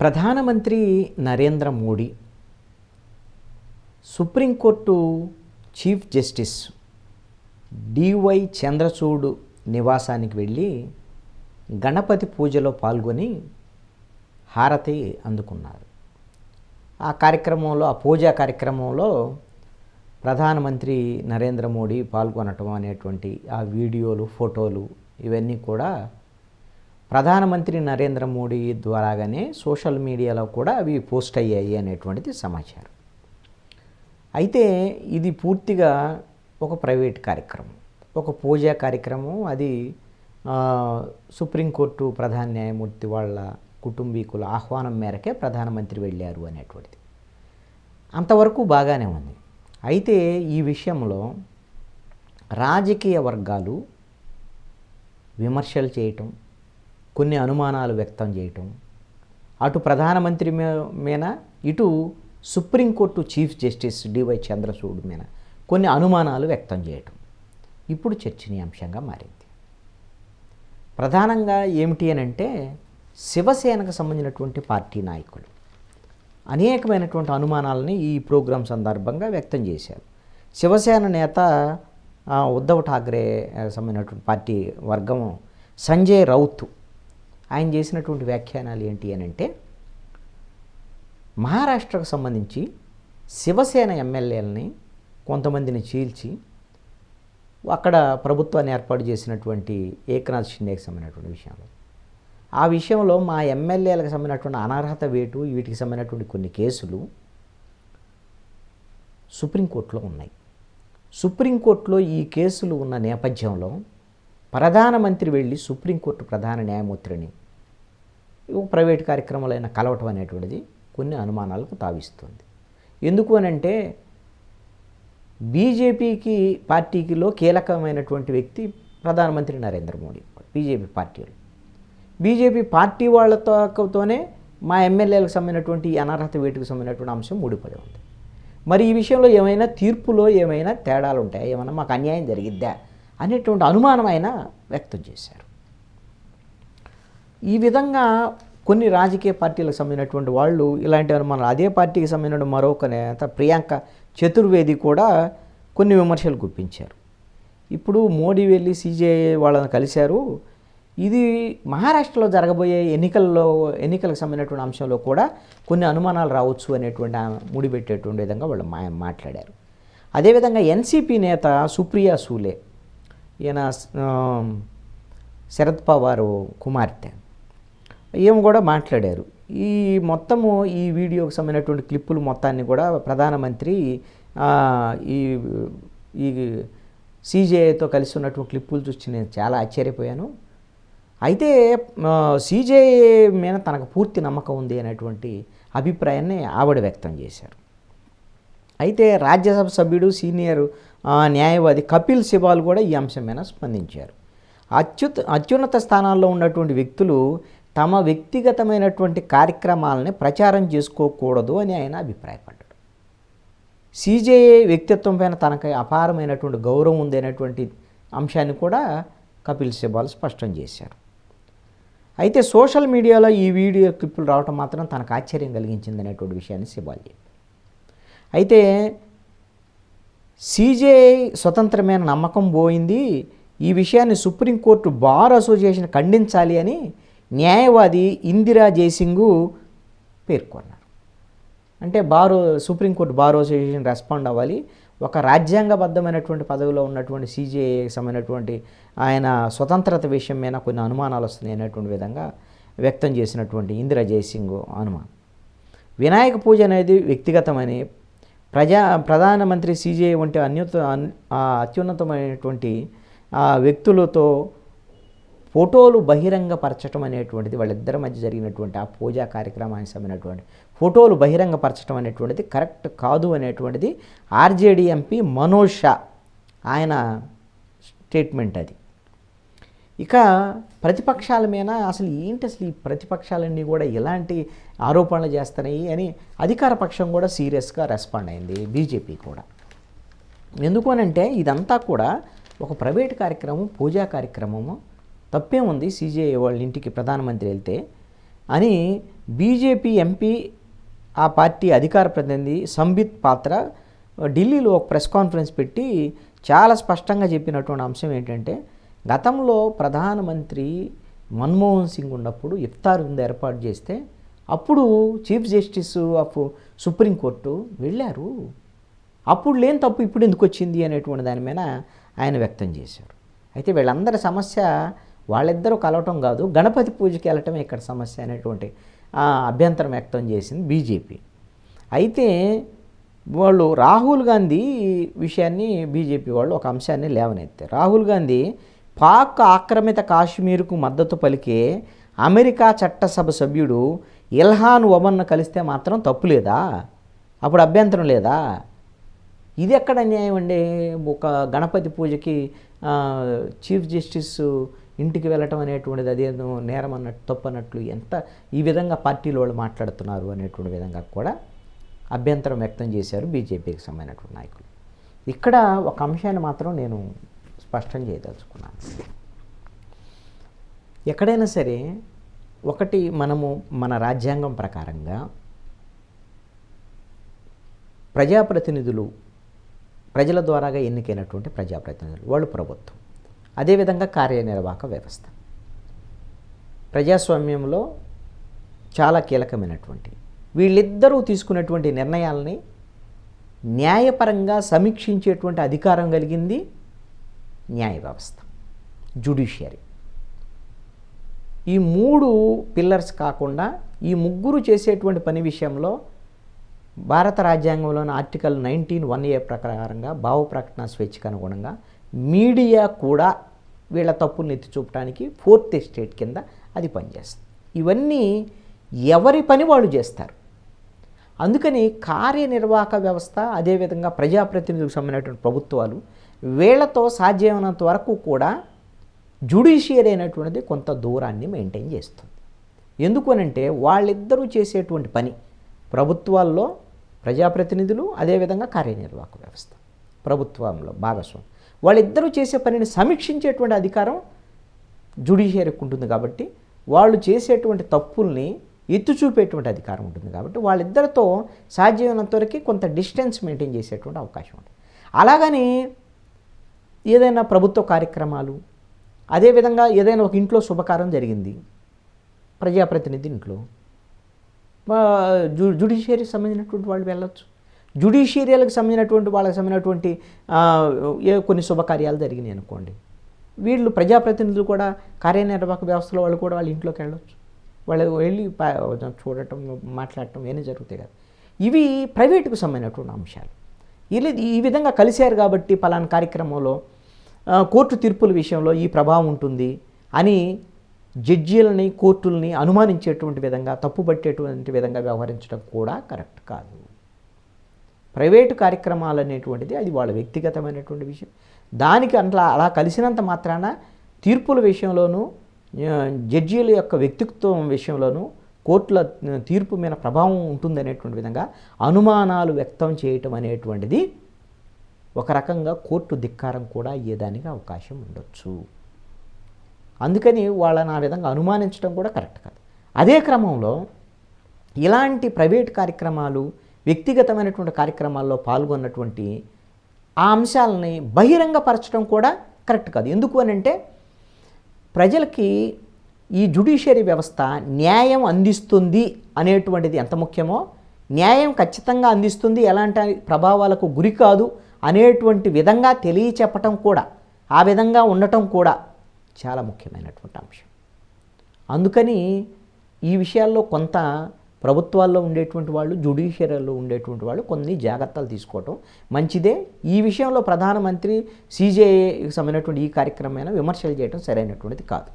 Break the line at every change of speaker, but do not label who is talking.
ప్రధానమంత్రి Narendra Modi supreme court chief justice DY Chandrachud నివాసానికి వెళ్ళి గణపతి పూజలో పాల్గొని హారతి అందుకున్నారు. ఆ కార్యక్రమంలో ఆ పూజా కార్యక్రమంలో ప్రధానమంత్రి నరేంద్ర మోడీ పాల్గొనటం అనేటువంటి ఆ వీడియోలు ఫోటోలు ఇవన్నీ కూడా ప్రధానమంత్రి నరేంద్ర మోడీ ద్వారాగానే సోషల్ మీడియాలో కూడా అవి పోస్ట్ అయ్యాయి అనేటువంటిది సమాచారం. అయితే ఇది పూర్తిగా ఒక ప్రైవేట్ కార్యక్రమం ఒక పూజా కార్యక్రమం. అది సుప్రీంకోర్టు ప్రధాన న్యాయమూర్తి వాళ్ళ కుటుంబీకుల ఆహ్వానం మేరకే ప్రధానమంత్రి వెళ్ళారు అనేటువంటిది. అంతవరకు బాగానే ఉంది. అయితే ఈ విషయంలో రాజకీయ వర్గాలు విమర్శలు చేయటం కొన్ని అనుమానాలు వ్యక్తం చేయటం. అటు ప్రధానమంత్రి మీ- మీద ఇటు supreme court chief justice DY Chandrachud మీద కొన్ని అనుమానాలు వ్యక్తం చేయటం. ఇప్పుడు చర్చనీయాంశంగా మారింది. ప్రధానంగా ఏమిటి అని అంటే శివసేనకు సంబంధించినటువంటి పార్టీ నాయకులు అనేకమైనటువంటి అనుమానాలని ఈ ప్రోగ్రాం సందర్భంగా వ్యక్తం చేశారు. శివసేన నేత ఉద్ధవ్ ఠాక్రే సంబంధించినటువంటి పార్టీ వర్గం సంజయ్ రౌత్ ఆయన చేసినటువంటి వ్యాఖ్యానాలు ఏంటి అని అంటే మహారాష్ట్రకు సంబంధించి శివసేన ఎమ్మెల్యేలని కొంతమందిని చీల్చి అక్కడ ప్రభుత్వాన్ని ఏర్పాటు చేసినటువంటి ఏకనాథ్ షిండేకి సంబంధించినటువంటి విషయంలో. ఆ విషయంలో మా ఎమ్మెల్యేలకు సంబంధించినటువంటి అనర్హత వేటు వీటికి సంబంధించినటువంటి కొన్ని కేసులు సుప్రీంకోర్టులో ఉన్నాయి. సుప్రీంకోర్టులో ఈ కేసులు ఉన్న నేపథ్యంలో ప్రధానమంత్రి వెళ్ళి సుప్రీంకోర్టు ప్రధాన న్యాయమూర్తిని ప్రైవేట్ కార్యక్రమాలైన కలవటం అనేటువంటిది కొన్ని అనుమానాలకు తావిస్తుంది. ఎందుకు అని అంటే బీజేపీకి పార్టీకిలో కీలకమైనటువంటి వ్యక్తి ప్రధానమంత్రి నరేంద్ర మోడీ బీజేపీ పార్టీలు. బీజేపీ పార్టీ వాళ్ళతోనే మా ఎమ్మెల్యేలకు సంబంధించినటువంటి అనర్హత వేటుకు సంబంధించినటువంటి అంశం ముడిపడి ఉంది. మరి ఈ విషయంలో ఏమైనా తీర్పులో ఏమైనా తేడాలు ఉంటాయా? ఏమైనా మాకు అన్యాయం జరిగిద్దా? అనేటువంటి అనుమానం ఆయన వ్యక్తం చేశారు. ఈ విధంగా కొన్ని రాజకీయ పార్టీలకు సంబంధించినటువంటి వాళ్ళు ఇలాంటి మన అదే పార్టీకి సంబంధించిన మరొక నేత ప్రియాంక చతుర్వేది కూడా కొన్ని విమర్శలు గుప్పించారు. ఇప్పుడు మోడీ వెళ్ళి సీజేఐ వాళ్ళని కలిశారు. ఇది మహారాష్ట్రలో జరగబోయే ఎన్నికల్లో ఎన్నికలకు సంబంధించినటువంటి అంశంలో కూడా కొన్ని అనుమానాలు రావచ్చు అనేటువంటి ముడిపెట్టేటువంటి విధంగా వాళ్ళు మా మాట్లాడారు. అదేవిధంగా ఎన్సీపీ నేత సుప్రియా సూలే ఈయన శరద్ పవార్ కుమార్తె. ఈమె కూడా మాట్లాడారు. ఈ మొత్తము ఈ వీడియోకి సంబంధించినటువంటి క్లిప్పులు మొత్తాన్ని కూడా ప్రధానమంత్రి ఈ ఈ సీజేఐతో కలిసి ఉన్నటువంటి క్లిప్పులు చూసి నేను చాలా ఆశ్చర్యపోయాను. అయితే సీజేఐ మీద తనకు పూర్తి నమ్మకం ఉంది అనేటువంటి అభిప్రాయాన్ని ఆవిడ వ్యక్తం చేశారు. అయితే రాజ్యసభ సభ్యుడు సీనియర్ ఆ, న్యాయవాది కపిల్ సిబాల్ కూడా ఈ అంశం మీద స్పందించారు. అత్యుత అత్యున్నత స్థానాల్లో ఉన్నటువంటి వ్యక్తులు తమ వ్యక్తిగతమైనటువంటి కార్యక్రమాలని ప్రచారం చేసుకోకూడదు అని ఆయన అభిప్రాయపడ్డాడు. సీజేఏ వ్యక్తిత్వం పైన తనకు అపారమైనటువంటి గౌరవం ఉంది అనేటువంటి అంశాన్ని కూడా కపిల్ సిబాల్ స్పష్టం చేశారు. అయితే సోషల్ మీడియాలో ఈ వీడియో క్లిప్పులు రావడం మాత్రం తనకు ఆశ్చర్యం కలిగించింది అనేటువంటి విషయాన్ని సిబాల్ చెప్పారు. అయితే సీజేఐ స్వతంత్రమైన నమ్మకం పోయింది. ఈ విషయాన్ని సుప్రీంకోర్టు బార్ అసోసియేషన్ ఖండించాలి అని న్యాయవాది ఇందిరా జయసింగు పేర్కొన్నారు. అంటే bar supreme court bar association respond అవ్వాలి. ఒక రాజ్యాంగబద్ధమైనటువంటి పదవిలో ఉన్నటువంటి సీజేఐకి సంబంధించినటువంటి ఆయన స్వతంత్రత విషయం మీద కొన్ని అనుమానాలు వస్తున్నాయి అనేటువంటి విధంగా వ్యక్తం చేసినటువంటి ఇందిరా జయసింగ్ అనుమానం. వినాయక పూజ అనేది వ్యక్తిగతమని ప్రజా ప్రధానమంత్రి సీజే వంటి అన్యుత అత్యున్నతమైనటువంటి ఆ వ్యక్తులతో ఫోటోలు బహిరంగపరచడం అనేటువంటిది వాళ్ళిద్దరి మధ్య జరిగినటువంటి ఆ పూజా కార్యక్రమానికి సంబంధించినటువంటి ఫోటోలు బహిరంగపరచడం అనేటువంటిది కరెక్ట్ కాదు అనేటువంటిది ఆర్జేడీ ఎంపీ మనోజ్ షా ఆయన స్టేట్మెంట్ అది. ఇక ప్రతిపక్షాల మీద అసలు ఏంటి అసలు ఈ ప్రతిపక్షాలన్నీ కూడా ఎలాంటి ఆరోపణలు చేస్తున్నాయి అని అధికార పక్షం కూడా సీరియస్గా రెస్పాండ్ అయింది బీజేపీ కూడా. ఎందుకు అనంటే ఇదంతా కూడా ఒక ప్రైవేట్ కార్యక్రమం పూజా కార్యక్రమము. తప్పే ఉంది సీజే వాళ్ళ ఇంటికి ప్రధానమంత్రి వెళ్తే అని బీజేపీ ఎంపీ ఆ పార్టీ అధికార ప్రతినిధి సంబిత్ పాత్ర ఢిల్లీలో ఒక ప్రెస్ కాన్ఫరెన్స్ పెట్టి చాలా స్పష్టంగా చెప్పినటువంటి అంశం ఏంటంటే గతంలో ప్రధానమంత్రి మన్మోహన్ సింగ్ ఉన్నప్పుడు ఇఫ్తార్ విందు ఏర్పాటు చేస్తే అప్పుడు చీఫ్ జస్టిస్ ఆఫ్ సుప్రీంకోర్టు వెళ్ళారు. అప్పుడు లేని తప్పు ఇప్పుడు ఎందుకు వచ్చింది అనేటువంటి దాని మీద ఆయన వ్యక్తం చేశారు. అయితే వీళ్ళందరి సమస్య వాళ్ళిద్దరూ కలవటం కాదు గణపతి పూజకి వెళ్ళటమే ఇక్కడ సమస్య అనేటువంటి అభ్యంతరం వ్యక్తం చేసింది బీజేపీ. అయితే వాళ్ళు రాహుల్ గాంధీ విషయాన్ని బీజేపీ వాళ్ళు ఒక అంశాన్ని లేవనెత్తారు. రాహుల్ గాంధీ పాక్ ఆక్రమిత కాశ్మీర్కు మద్దతు పలికే అమెరికా చట్టసభ సభ్యుడు ఇల్హాన్ ఒమన్ను కలిస్తే మాత్రం తప్పు లేదా? అప్పుడు అభ్యంతరం లేదా? ఇది ఎక్కడ అన్యాయం అండి? ఒక గణపతి పూజకి చీఫ్ జస్టిస్ ఇంటికి వెళ్ళటం అనేటువంటిది అదేదో నేరం అన్నట్టు తప్పు అన్నట్లు ఎంత ఈ విధంగా పార్టీలో వాళ్ళు మాట్లాడుతున్నారు అనేటువంటి విధంగా కూడా అభ్యంతరం వ్యక్తం చేశారు బీజేపీకి సంబంధించినటువంటి నాయకులు. ఇక్కడ ఒక అంశాన్ని మాత్రం నేను స్పష్టం చేయదలుచుకున్నాను. ఎక్కడైనా సరే ఒకటి మనము మన రాజ్యాంగం ప్రకారంగా ప్రజాప్రతినిధులు ప్రజల ద్వారాగా ఎన్నికైనటువంటి ప్రజాప్రతినిధులు వాళ్ళు ప్రభుత్వం. అదేవిధంగా కార్యనిర్వాహక వ్యవస్థ. ప్రజాస్వామ్యంలో చాలా కీలకమైనటువంటి వీళ్ళిద్దరూ తీసుకున్నటువంటి నిర్ణయాలని న్యాయపరంగా సమీక్షించేటువంటి అధికారం కలిగింది. న్యాయ వ్యవస్థ జుడిషియరీ. ఈ మూడు పిల్లర్స్ కాకుండా ఈ ముగ్గురు చేసేటువంటి పని విషయంలో భారత రాజ్యాంగంలోని ఆర్టికల్ నైన్టీన్ వన్ ఏ ప్రకారంగా భావ ప్రకటన స్వేచ్ఛకు అనుగుణంగా మీడియా కూడా వీళ్ళ తప్పుల్ని ఎత్తి చూపడానికి ఫోర్త్ ఎస్టేట్ కింద అది పనిచేస్తుంది. ఇవన్నీ ఎవరి పని వాళ్ళు చేస్తారు. అందుకని కార్యనిర్వాహక వ్యవస్థ అదేవిధంగా ప్రజాప్రతినిధులకు సంబంధించినటువంటి ప్రభుత్వాలు వీళ్ళతో సాధ్యమైనంత వరకు కూడా జుడిషియరీ అనేటువంటిది కొంత దూరాన్ని మెయింటైన్ చేస్తుంది. ఎందుకనంటే వాళ్ళిద్దరూ చేసేటువంటి పని ప్రభుత్వాల్లో ప్రజాప్రతినిధులు అదేవిధంగా కార్యనిర్వాహక వ్యవస్థ ప్రభుత్వంలో భాగస్వామి. వాళ్ళిద్దరూ చేసే పనిని సమీక్షించేటువంటి అధికారం జుడిషియరీకి ఉంటుంది కాబట్టి వాళ్ళు చేసేటువంటి తప్పుల్ని ఎత్తు చూపేటువంటి అధికారం ఉంటుంది కాబట్టి వాళ్ళిద్దరితో సాధ్యమైనంత వరకు కొంత డిస్టెన్స్ మెయింటైన్ చేసేటువంటి అవకాశం ఉంటుంది. అలాగని ఏదైనా ప్రభుత్వ కార్యక్రమాలు అదేవిధంగా ఏదైనా ఒక ఇంట్లో శుభకార్యం జరిగింది. ప్రజాప్రతినిధి ఇంట్లో. జు జుడిషియరీకి సంబంధించినటువంటి వాళ్ళు వెళ్ళొచ్చు. జుడిషియరీలకు సంబంధించినటువంటి వాళ్ళకి సంబంధించినటువంటి ఏ కొన్ని శుభకార్యాలు జరిగినాయి అనుకోండి. వీళ్ళు ప్రజాప్రతినిధులు కూడా కార్యనిర్వాహక వ్యవస్థలో వాళ్ళు కూడా వాళ్ళ ఇంట్లోకి వెళ్ళొచ్చు. వాళ్ళు వెళ్ళి చూడటం మాట్లాడటం ఏమీ జరుగుతాయి కదా. ఇవి ప్రైవేటుకు సంబంధించినటువంటి అంశాలు. ఇలా ఈ విధంగా కలిశారు కాబట్టి పలానా కార్యక్రమంలో కోర్టు తీర్పుల విషయంలో ఈ ప్రభావం ఉంటుంది అని జడ్జీలని కోర్టుల్ని అనుమానించేటువంటి విధంగా తప్పుపట్టేటువంటి విధంగా వ్యవహరించడం కూడా కరెక్ట్ కాదు. ప్రైవేటు కార్యక్రమాలు అనేటువంటిది అది వాళ్ళ వ్యక్తిగతమైనటువంటి విషయం. దానికి అట్లా అలా కలిసినంత మాత్రాన తీర్పుల విషయంలోనూ జడ్జీల యొక్క వ్యక్తిత్వం విషయంలోనూ కోర్టుల తీర్పు మీద ప్రభావం ఉంటుందనేటువంటి విధంగా అనుమానాలు వ్యక్తం చేయటం అనేటువంటిది ఒక రకంగా కోర్టు ధిక్కారం కూడా అయ్యేదానికి అవకాశం ఉండొచ్చు. అందుకని వాళ్ళని ఆ విధంగా అనుమానించడం కూడా కరెక్ట్ కాదు. అదే క్రమంలో ఇలాంటి ప్రైవేట్ కార్యక్రమాలు వ్యక్తిగతమైనటువంటి కార్యక్రమాల్లో పాల్గొన్నటువంటి ఆ అంశాలని బహిరంగపరచడం కూడా కరెక్ట్ కాదు. ఎందుకు అని అంటే ప్రజలకి ఈ జుడిషియరీ వ్యవస్థ న్యాయం అందిస్తుంది అనేటువంటిది ఎంత ముఖ్యమో న్యాయం ఖచ్చితంగా అందిస్తుంది ఎలాంటి ప్రభావాలకు గురి కాదు అనేటువంటి విధంగా తెలియచెప్పటం కూడా ఆ విధంగా ఉండటం కూడా చాలా ముఖ్యమైనటువంటి అంశం. అందుకని ఈ విషయాల్లో కొంత ప్రభుత్వాల్లో ఉండేటువంటి వాళ్ళు జుడిషియరీలో ఉండేటువంటి వాళ్ళు కొన్ని జాగ్రత్తలు తీసుకోవటం మంచిదే. ఈ విషయంలో ప్రధానమంత్రి సీజేఏకి సంబంధించినటువంటి ఈ కార్యక్రమమైన విమర్శలు చేయడం సరైనటువంటిది కాదు.